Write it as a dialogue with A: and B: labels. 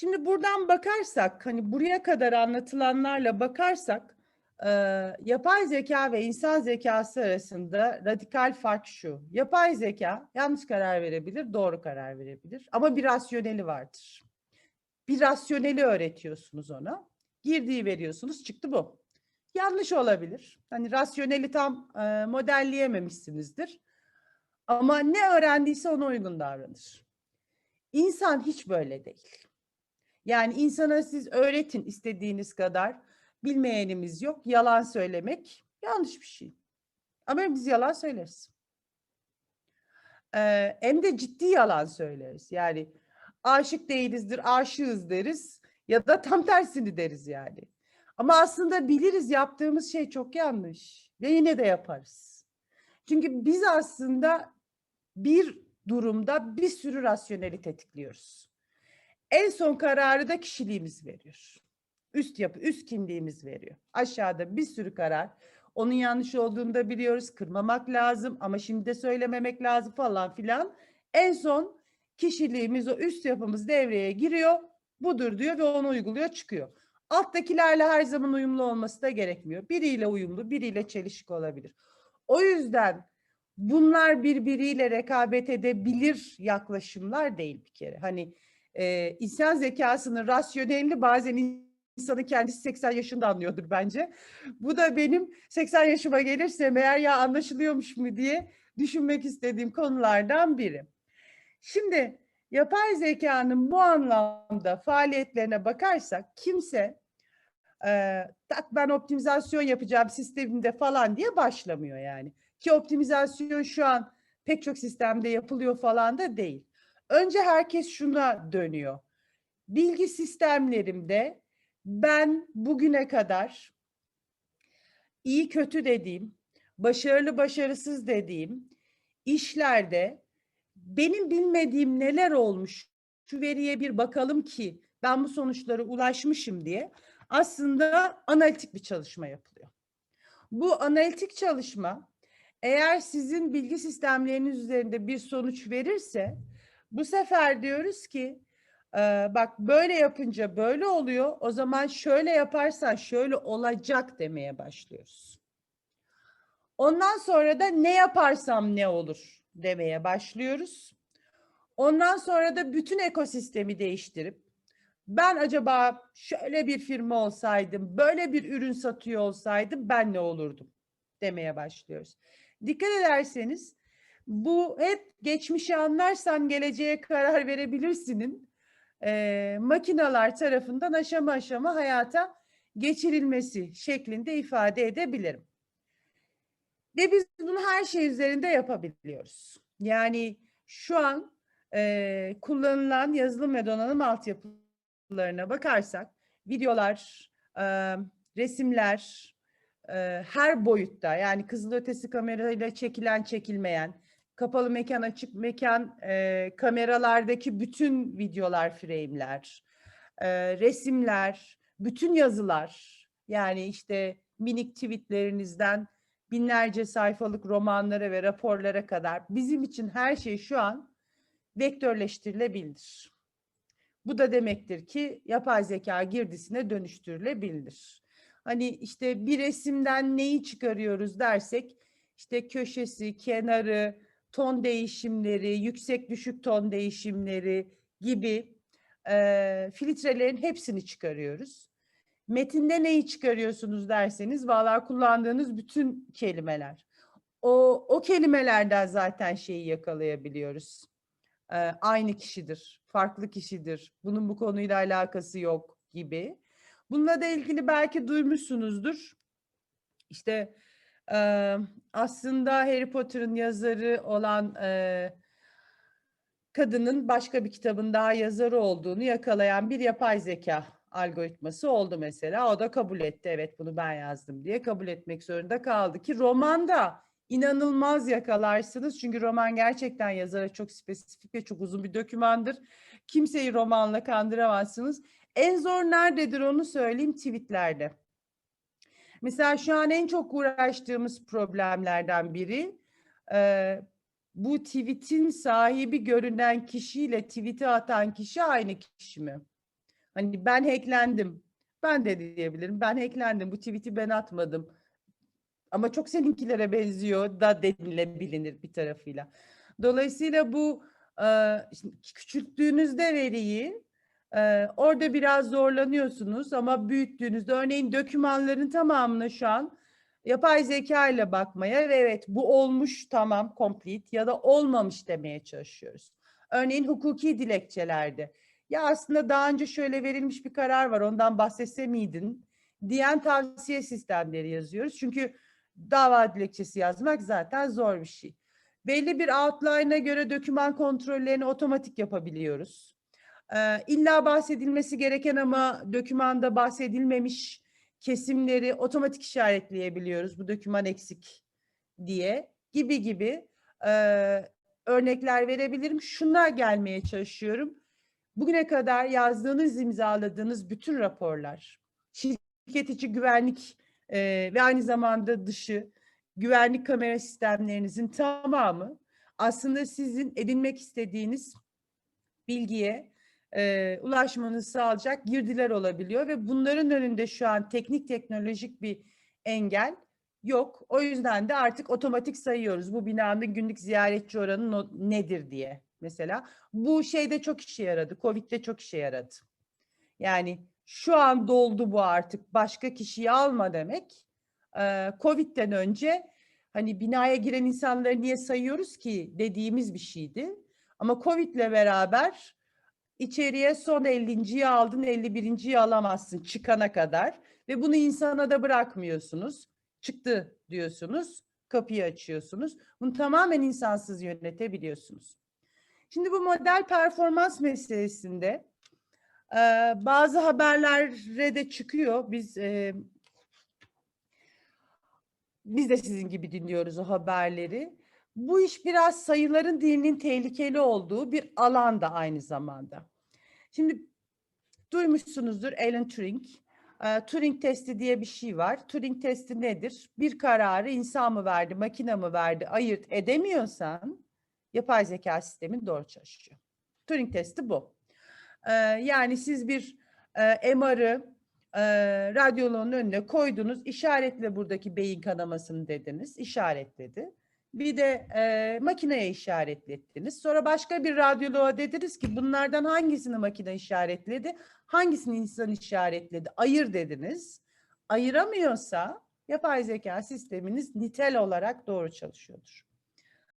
A: Şimdi buradan bakarsak, hani buraya kadar anlatılanlarla bakarsak, e, yapay zeka ve insan zekası arasında radikal fark şu. Yapay zeka yanlış karar verebilir, doğru karar verebilir ama bir rasyoneli vardır. Bir rasyoneli öğretiyorsunuz ona. Girdiği veriyorsunuz, çıktı bu. Yanlış olabilir. Hani rasyoneli tam e, modelleyememişsinizdir. Ama ne öğrendiyse ona uygun davranır. İnsan hiç böyle değil. Yani insana siz öğretin istediğiniz kadar. Bilmeyenimiz yok. Yalan söylemek yanlış bir şey. Ama biz yalan söyleriz. Ee, hem de ciddi yalan söyleriz. Yani aşık değilizdir, aşığız deriz ya da tam tersini deriz yani. Ama aslında biliriz yaptığımız şey çok yanlış ve yine de yaparız. Çünkü biz aslında bir durumda bir sürü rasyoneli tetikliyoruz. En son kararı da kişiliğimiz veriyor. Üst yapı, üst kimliğimiz veriyor. Aşağıda bir sürü karar. Onun yanlış olduğunu da biliyoruz. Kırmamak lazım ama şimdi de söylememek lazım falan filan. En son kişiliğimiz, o üst yapımız devreye giriyor. Budur diyor ve onu uyguluyor, çıkıyor. Alttakilerle her zaman uyumlu olması da gerekmiyor. Biriyle uyumlu, biriyle çelişik olabilir. O yüzden bunlar birbiriyle rekabet edebilir yaklaşımlar değil bir kere. Hani e, insan zekasının rasyonelini bazen insanın kendisi 80 yaşında anlıyordur bence. Bu da benim 80 yaşıma gelirse meğer ya anlaşılıyormuş mu diye düşünmek istediğim konulardan biri. Şimdi yapay zekanın bu anlamda faaliyetlerine bakarsak kimse e, tak ben optimizasyon yapacağım sistemimde falan diye başlamıyor yani. Ki optimizasyon şu an pek çok sistemde yapılıyor falan da değil. Önce herkes şuna dönüyor. Bilgi sistemlerimde ben bugüne kadar iyi kötü dediğim, başarılı başarısız dediğim işlerde benim bilmediğim neler olmuş şu veriye bir bakalım ki ben bu sonuçlara ulaşmışım diye aslında analitik bir çalışma yapılıyor. Bu analitik çalışma eğer sizin bilgi sistemleriniz üzerinde bir sonuç verirse bu sefer diyoruz ki bak böyle yapınca böyle oluyor o zaman şöyle yaparsan şöyle olacak demeye başlıyoruz. Ondan sonra da ne yaparsam ne olur demeye başlıyoruz. Ondan sonra da bütün ekosistemi değiştirip ben acaba şöyle bir firma olsaydım, böyle bir ürün satıyor olsaydım ben ne olurdum demeye başlıyoruz. Dikkat ederseniz bu hep geçmişi anlarsan geleceğe karar verebilirsinin e, makineler tarafından aşama aşama hayata geçirilmesi şeklinde ifade edebilirim. Ve biz bunu her şey üzerinde yapabiliyoruz. Yani şu an e, kullanılan yazılım ve donanım altyapılarına bakarsak videolar, e, resimler, e, her boyutta yani kızılötesi kamerayla çekilen çekilmeyen, kapalı mekan açık mekan e, kameralardaki bütün videolar, frame'ler, e, resimler, bütün yazılar yani işte minik tweetlerinizden binlerce sayfalık romanlara ve raporlara kadar bizim için her şey şu an vektörleştirilebilir. Bu da demektir ki yapay zeka girdisine dönüştürülebilir. Hani işte bir resimden neyi çıkarıyoruz dersek işte köşesi, kenarı, ton değişimleri, yüksek düşük ton değişimleri gibi e, filtrelerin hepsini çıkarıyoruz. Metinde neyi çıkarıyorsunuz derseniz valla kullandığınız bütün kelimeler. O, o kelimelerden zaten şeyi yakalayabiliyoruz. Ee, aynı kişidir, farklı kişidir, bunun bu konuyla alakası yok gibi. Bununla da ilgili belki duymuşsunuzdur. İşte e, aslında Harry Potter'ın yazarı olan e, kadının başka bir kitabın daha yazarı olduğunu yakalayan bir yapay zeka algoritması oldu mesela. O da kabul etti. Evet bunu ben yazdım diye kabul etmek zorunda kaldı ki romanda inanılmaz yakalarsınız. Çünkü roman gerçekten yazara çok spesifik ve çok uzun bir dokümandır. Kimseyi romanla kandıramazsınız. En zor nerededir onu söyleyeyim tweetlerde. Mesela şu an en çok uğraştığımız problemlerden biri e, bu tweetin sahibi görünen kişiyle tweet'i atan kişi aynı kişi mi? Hani ben hacklendim. Ben de diyebilirim. Ben hacklendim. Bu tweet'i ben atmadım. Ama çok seninkilere benziyor da denilebilir bir tarafıyla. Dolayısıyla bu e, küçülttüğünüzde veriyi e, orada biraz zorlanıyorsunuz ama büyüttüğünüzde örneğin dokümanların tamamını şu an yapay zeka ile bakmaya ve evet bu olmuş tamam complete ya da olmamış demeye çalışıyoruz. Örneğin hukuki dilekçelerde ya aslında daha önce şöyle verilmiş bir karar var ondan bahsetse miydin diyen tavsiye sistemleri yazıyoruz. Çünkü dava dilekçesi yazmak zaten zor bir şey. Belli bir outline'a göre doküman kontrollerini otomatik yapabiliyoruz. Ee, illa bahsedilmesi gereken ama dokümanda bahsedilmemiş kesimleri otomatik işaretleyebiliyoruz. Bu doküman eksik diye gibi gibi e, örnekler verebilirim. Şuna gelmeye çalışıyorum. Bugüne kadar yazdığınız, imzaladığınız bütün raporlar, şirket içi güvenlik e, ve aynı zamanda dışı güvenlik kamera sistemlerinizin tamamı aslında sizin edinmek istediğiniz bilgiye e, ulaşmanızı sağlayacak girdiler olabiliyor ve bunların önünde şu an teknik teknolojik bir engel yok. O yüzden de artık otomatik sayıyoruz bu binanın günlük ziyaretçi oranı nedir diye mesela. Bu şeyde çok işe yaradı. Covid'de çok işe yaradı. Yani şu an doldu bu artık başka kişiyi alma demek. Ee, Covid'den önce hani binaya giren insanları niye sayıyoruz ki dediğimiz bir şeydi. Ama Covid'le beraber içeriye son 50.yi aldın 51.yi alamazsın çıkana kadar ve bunu insana da bırakmıyorsunuz. Çıktı diyorsunuz, kapıyı açıyorsunuz. Bunu tamamen insansız yönetebiliyorsunuz. Şimdi bu model performans meselesinde e, bazı haberlere de çıkıyor. Biz e, biz de sizin gibi dinliyoruz o haberleri. Bu iş biraz sayıların dilinin tehlikeli olduğu bir alan da aynı zamanda. Şimdi duymuşsunuzdur Alan Turing. Ee, Turing testi diye bir şey var. Turing testi nedir? Bir kararı insan mı verdi, makine mi verdi ayırt edemiyorsan yapay zeka sistemin doğru çalışıyor. Turing testi bu. Ee, yani siz bir e, MR'ı e, önüne koydunuz, işaretle buradaki beyin kanamasını dediniz, işaretledi. Bir de e, makineye işaretlettiniz. Sonra başka bir radyoloğa dediniz ki bunlardan hangisini makine işaretledi, hangisini insan işaretledi, ayır dediniz. Ayıramıyorsa yapay zeka sisteminiz nitel olarak doğru çalışıyordur.